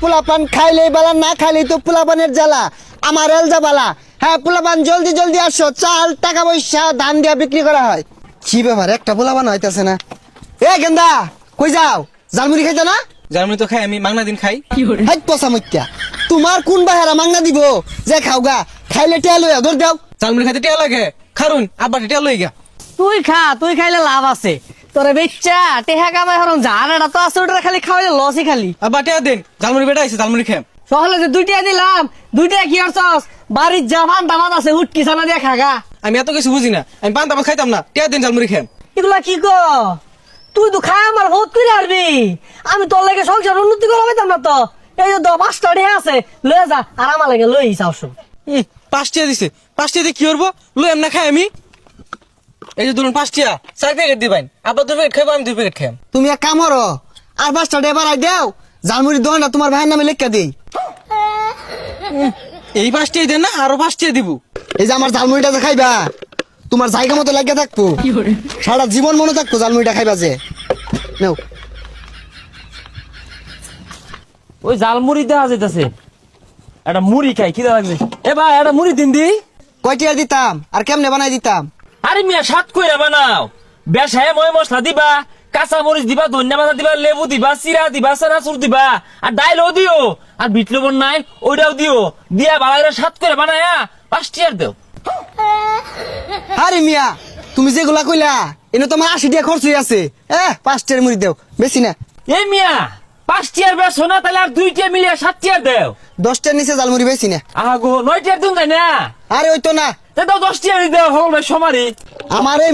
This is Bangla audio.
পোলাপান খাইলেই বালা না খাইলেই তো পোলাপানের জ্বালা। আমার এলজা বালা। হ্যাঁ পোলাপান জলদি জলদি আসো। চাল টাকা পয়সা ধান দিয়া বিক্রি করা হয়। কি ব্যাপার একটা পোলাপান হইতাছে না। এ গেন্দা কই যাও? জালমুড়ি খাইতে না? জার্মানি তো খাই আমি মাংনা দিন খাই। হাই পচা মত্যা তোমার কোন বাহারা মাংনা দিব? যে খাও গা খাইলে টেয়া লইয়া ধর দাও। জার্মানি খাইতে টিয়া লাগে। খারুন আব্বা টিয়া লই গা তুই খা তুই খাইলে লাভ আছে। তোরে বেচ্চা টেহা কামাই হরম জান এটা তো আছে ওটা খালি খাওয়াইলে লসই খালি। আব্বা টিয়া দেন জার্মানি বেটা আইছে জার্মানি খাম। সহলে যে দুইটা দিলাম দুইটা কি আর চস? বাড়ির জামান দামাত আছে হুটকি সানা দিয়ে খাগা আমি এত কিছু বুঝি না আমি পান তাপান খাইতাম না টিয়া দিন জার্মানি খাম। এগুলা কি গো তুই তো খাই আমার বহুত করে আরবি আমি তোর লাগে সংসার উন্নতি করা পাইতাম না তো। এই যে পাঁচটা ঢে আছে লয়ে যা আর আমার লাগে লই যাও শুন ই, পাঁচ দিছে পাঁচ টিয়া দিয়ে কি করব? লই এমনা খাই আমি। এই যে ধরুন পাঁচ টিয়া চার প্যাকেট দিবেন। আব্বা দুই প্যাকেট খাইবো আমি দুই প্যাকেট খাম তুমি এক কাম করো আর পাঁচটা ডে বাড়াই দাও জালমুড়ির দোকানটা তোমার ভাইয়ের নামে লেখা দিই। এই পাঁচ টিয়া দেন না আরও পাঁচ টিয়া দিব। এই যে আমার জালমুড়িটা যে খাইবা তোমার জায়গা মতো লাগিয়ে থাকব। সারা জীবন মনে থাকব জালমুড়িটা খাইবা যে। নাও। ওই জাল মুড়ি দেওয়া যাইতেছে একটা মুড়ি খাই কি লাগছে। এ ভাই একটা মুড়ি দিন দি। কয়টিয়ার দিতাম আর কেমনে বানাই দিতাম? আরে মিয়া সাত কইরা বানাও। বেশায় ময় মশলা দিবা। কাঁচা মরিচ দিবা ধনিয়া পাতা দিবা লেবু দিবা চিরা দিবা চানাচুর দিবা আর ডাইলও দিও। আর বিট লবণ নাই ওইটাও দিও। দিয়া বালাইরা সাত করে বানায়া পাঁচ টিয়ার দেও। আরে মিয়া তুমি যেগুলা কইলা এনে তোমার আশি টাকা খরচ হয়ে আছে। এ পাঁচটার মুড়ি দেও বেশি না। এই মিয়া পাঁচ টিয়ার বেশ না তাহলে আর দুই টিয়ার মিলিয়ে সাত টিয়ার দেও। দশটার নিচে জালমুড়ি বেশি না। আহা গো নয় টিয়ার দিন তাই না? আরে ওই তো না। তে দাও দশ টিয়ার দেও হল সমারি। আমার এই